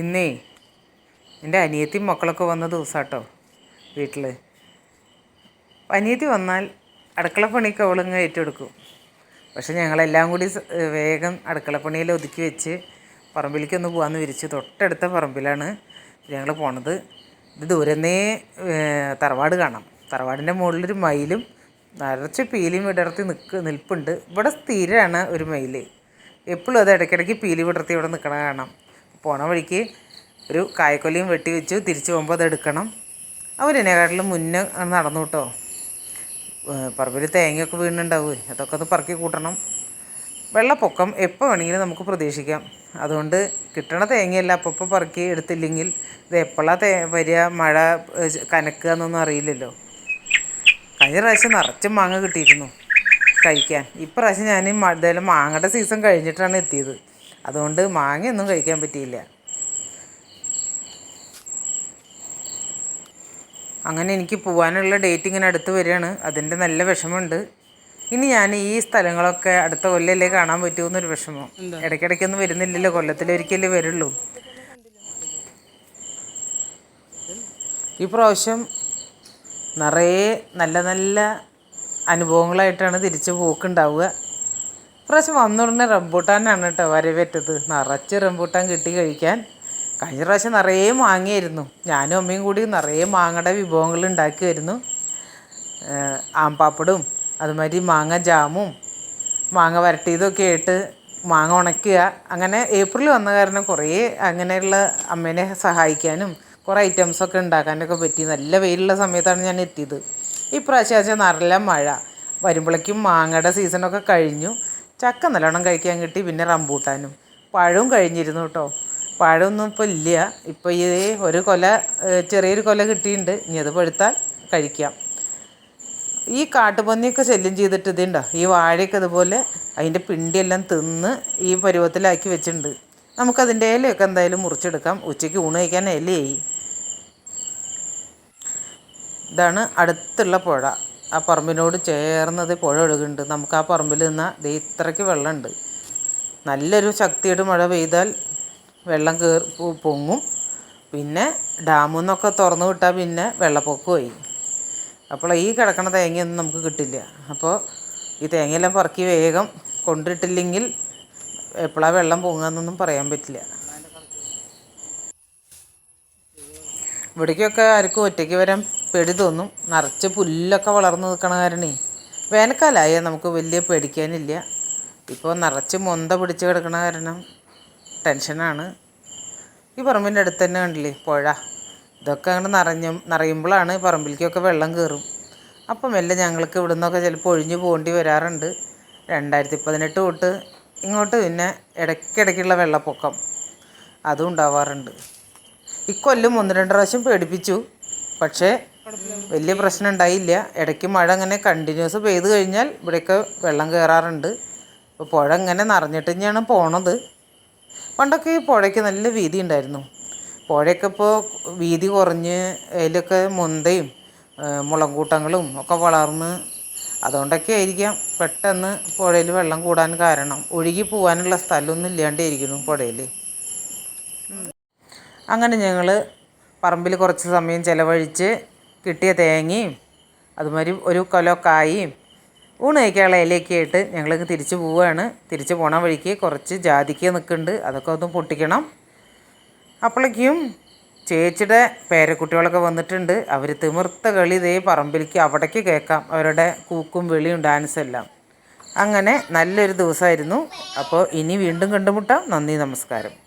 ഇന്നേ എന്റെ അനിയത്തിയും മക്കളൊക്കെ വന്ന ദിവസാട്ടോ വീട്ടിൽ അനിയത്തി വന്നാൽ അടുക്കളപ്പണിയൊക്കെ അവളിങ്ങ് ഏറ്റെടുക്കും. പക്ഷെ ഞങ്ങളെല്ലാം കൂടി വേഗം അടുക്കളപ്പണിയിൽ ഒതുക്കി വെച്ച് പറമ്പിലേക്കൊന്ന് പോകാമെന്ന് വിരിച്ച് തൊട്ടടുത്ത പറമ്പിലാണ് ഞങ്ങൾ പോണത്. ഇത് ദൂരന്നേ തറവാട് കാണാം. തറവാടിന്റെ മുകളിലൊരു മയിലും നിറച്ച് പീലിയും വിടർത്തി നിൽക്ക് നിൽപ്പുണ്ട്. ഇവിടെ സ്ഥിരമാണ് ഒരു മയിൽ എപ്പോഴും അത് ഇടയ്ക്കിടയ്ക്ക് പീലി വിടർത്തി ഇവിടെ നിൽക്കണ കാണാം. പോണ വഴിക്ക് ഒരു കായ്ക്കൊലിയും വെട്ടി വെച്ചു തിരിച്ചു പോകുമ്പോൾ അതെടുക്കണം അവരെന്നെക്കാട്ടിലും മുന്നേ നടന്നു കേട്ടോ. പറമ്പിൽ തേങ്ങയൊക്കെ വീണുണ്ടാവുമേ അതൊക്കെ ഒന്ന് പറക്കി കൂട്ടണം. വെള്ളപ്പൊക്കം എപ്പോൾ വേണമെങ്കിലും നമുക്ക് പ്രതീക്ഷിക്കാം. അതുകൊണ്ട് കിട്ടണ തേങ്ങയല്ല അപ്പോൾ പറക്കി എടുത്തില്ലെങ്കിൽ ഇത് എപ്പോഴാണ് തേ വരിക മഴ കനക്കുക എന്നൊന്നും അറിയില്ലല്ലോ. കഴിഞ്ഞ പ്രാവശ്യം നിറച്ച് മാങ്ങ കിട്ടിയിരുന്നു കഴിക്കാൻ. ഇപ്രാവശ്യം ഞാൻ ഇതായാലും മാങ്ങയുടെ സീസൺ കഴിഞ്ഞിട്ടാണ് എത്തിയത്. അതുകൊണ്ട് മാങ്ങയൊന്നും കഴിക്കാൻ പറ്റിയില്ല. അങ്ങനെ എനിക്ക് പോകാനുള്ള ഡേറ്റ് ഇങ്ങനെ അടുത്ത് വരികയാണ്. അതിന്റെ നല്ല വിഷമമുണ്ട്. ഇനി ഞാൻ ഈ സ്ഥലങ്ങളൊക്കെ അടുത്ത കൊല്ലല്ലേ കാണാൻ പറ്റുമെന്നൊരു വിഷമം. ഇടയ്ക്കിടയ്ക്കൊന്നും വരുന്നില്ലല്ലോ. കൊല്ലത്തിലൊരിക്കലേ വരുള്ളൂ. ഈ പ്രാവശ്യം നിറയെ നല്ല നല്ല അനുഭവങ്ങളായിട്ടാണ് തിരിച്ച് പോക്കുണ്ടാവുക ഇപ്രാവശ്യം വന്നുടനെ റംബൂട്ടാനാണ് കേട്ടോ വരവേറ്റത്. നിറച്ച് റംബൂട്ടാൻ കിട്ടി കഴിക്കാൻ. കഴിഞ്ഞ പ്രാവശ്യം നിറയെ മാങ്ങയായിരുന്നു. ഞാനും അമ്മയും കൂടി നിറയെ മാങ്ങയുടെ വിഭവങ്ങൾ ഉണ്ടാക്കിയായിരുന്നു. ആമ്പാപ്പടും അതുമാതിരി മാങ്ങ ജാമും മാങ്ങ വരട്ടിയതൊക്കെ ആയിട്ട് മാങ്ങ ഉണക്കുക. അങ്ങനെ ഏപ്രിൽ വന്ന കാരണം കുറേ അങ്ങനെയുള്ള അമ്മേനെ സഹായിക്കാനും കുറേ ഐറ്റംസൊക്കെ ഉണ്ടാക്കാനൊക്കെ പറ്റി. നല്ല വെയിലുള്ള സമയത്താണ് ഞാൻ എത്തിയത്. ഇപ്രാവശ്യം വെച്ചാൽ നല്ല മഴ. വരുമ്പോഴേക്കും മാങ്ങയുടെ സീസണൊക്കെ കഴിഞ്ഞു. ചക്ക നല്ലോണം കഴിക്കാൻ കിട്ടി പിന്നെ റംബൂട്ടാനും. പഴവും കഴിഞ്ഞിരുന്നു കേട്ടോ. പഴമൊന്നും ഇപ്പോൾ ഇല്ല. ഇപ്പോൾ ഈ ഒരു കൊല ചെറിയൊരു കൊല കിട്ടിയിട്ടുണ്ട് ഇനി അത് പഴുത്താൽ കഴിക്കാം. ഈ കാട്ടുപന്നിയൊക്കെ ശല്യം ചെയ്തിട്ട് ഇതുണ്ടോ ഈ വാഴയൊക്കെ ഇതുപോലെ അതിന്റെ പിണ്ടിയെല്ലാം തിന്ന് ഈ പരുവത്തിലാക്കി വെച്ചിട്ടുണ്ട്. നമുക്കതിന്റെ ഇലയൊക്കെ എന്തായാലും മുറിച്ചെടുക്കാം. ഉച്ചയ്ക്ക് ഊണ് കഴിക്കാൻ ഇലയായി. ഇതാണ് അടുത്തുള്ള പുഴ. ആ പറമ്പിനോട് ചേർന്നത് പുഴ ഒഴുകുന്നുണ്ട്. നമുക്ക് ആ പറമ്പിൽ നിന്നാൽ ദേ ഇത്രയ്ക്ക് വെള്ളമുണ്ട്. നല്ലൊരു ശക്തിയുടെ മഴ പെയ്താൽ വെള്ളം കയറി പൊങ്ങും. പിന്നെ ഡാമിൽ നിന്നൊക്കെ തുറന്നു വിട്ടാൽ പിന്നെ വെള്ളപ്പൊക്കമായി അപ്പോൾ ഈ കിടക്കണ തേങ്ങയൊന്നും നമുക്ക് കിട്ടില്ല. അപ്പോൾ ഈ തേങ്ങയെല്ലാം പറക്കി വേഗം കൊണ്ടിട്ടില്ലെങ്കിൽ എപ്പോഴാണ് വെള്ളം പൊങ്ങുകയെന്നൊന്നും പറയാൻ പറ്റില്ല. ഇവിടേക്കൊക്കെ ആർക്കും ഒറ്റയ്ക്ക് വരാൻ പേടി തോന്നും. നിറച്ച് പുല്ലൊക്കെ വളർന്നു നിൽക്കണ കാരണേ. വേനൽക്കാലമായ നമുക്ക് വലിയ പേടിക്കാനില്ല. ഇപ്പോൾ നിറച്ച് മൊന്ത പിടിച്ച് കിടക്കണ കാരണം ടെൻഷനാണ്. ഈ പറമ്പിന്റെ അടുത്ത് തന്നെ കണ്ടില്ലേ? പുഴ. ഇതൊക്കെ അങ്ങോട്ട് നിറഞ്ഞ നിറയുമ്പോഴാണ് പറമ്പിലേക്കൊക്കെ വെള്ളം കയറും. അപ്പം മെല്ലെ ഞങ്ങൾക്ക് ഇവിടെ നിന്നൊക്കെ ചിലപ്പോൾ ഒഴിഞ്ഞു പോകേണ്ടി വരാറുണ്ട്. രണ്ടായിരത്തി പതിനെട്ട് തൊട്ട് ഇങ്ങോട്ട് പിന്നെ ഇടയ്ക്കിടയ്ക്കുള്ള വെള്ളപ്പൊക്കം. അതും ഉണ്ടാവാറുണ്ട്. ഇക്കൊല്ലം ഒന്ന് രണ്ട് പ്രാവശ്യം പേടിപ്പിച്ചു. പക്ഷേ വലിയ പ്രശ്നം ഉണ്ടായില്ല. ഇടയ്ക്ക് മഴ അങ്ങനെ കണ്ടിന്യൂസ് പെയ്ത് കഴിഞ്ഞാൽ ഇവിടെയൊക്കെ വെള്ളം കയറാറുണ്ട്. അപ്പോൾ പുഴ ഇങ്ങനെ നിറഞ്ഞിട്ട് തന്നെയാണ് പോണത്. പണ്ടൊക്കെ ഈ പുഴയ്ക്ക് നല്ല വീതി ഉണ്ടായിരുന്നു. പുഴയൊക്കെ ഇപ്പോൾ വീതി കുറഞ്ഞ് അതിലൊക്കെ മുന്തയും മുളങ്കൂട്ടങ്ങളും ഒക്കെ വളർന്ന് അതുകൊണ്ടൊക്കെ ആയിരിക്കാം പെട്ടെന്ന് പുഴയിൽ വെള്ളം കൂടാൻ കാരണം. ഒഴുകി പോകാനുള്ള സ്ഥലമൊന്നും ഇല്ലാണ്ടിരിക്കുന്നു പുഴയിൽ. അങ്ങനെ ഞങ്ങൾ പറമ്പിൽ കുറച്ച് സമയം ചിലവഴിച്ച് കിട്ടിയ തേങ്ങയും അതുമാതിരി ഒരു കൊലോ കായും ഊണ് ഇലയൊക്കെ ആയിട്ട് ഞങ്ങൾ തിരിച്ചു പോവുകയാണ് തിരിച്ചു പോണ വഴിക്ക് കുറച്ച് ജാതിക്ക നിൽക്കുന്നുണ്ട് അതൊക്കെ ഒന്ന് പൊട്ടിക്കണം. അപ്പോഴേക്കും ചേച്ചിയുടെ പേരക്കുട്ടികളൊക്കെ വന്നിട്ടുണ്ട്. അവർ തിമിർത്ത കളി ഇതേ പറമ്പിലേക്ക് അവിടേക്ക് കേൾക്കാം. അവരുടെ കൂക്കും വെളിയും ഡാൻസും എല്ലാം. അങ്ങനെ നല്ലൊരു ദിവസമായിരുന്നു അപ്പോൾ ഇനി വീണ്ടും കണ്ടുമുട്ടാം. നന്ദി നമസ്കാരം.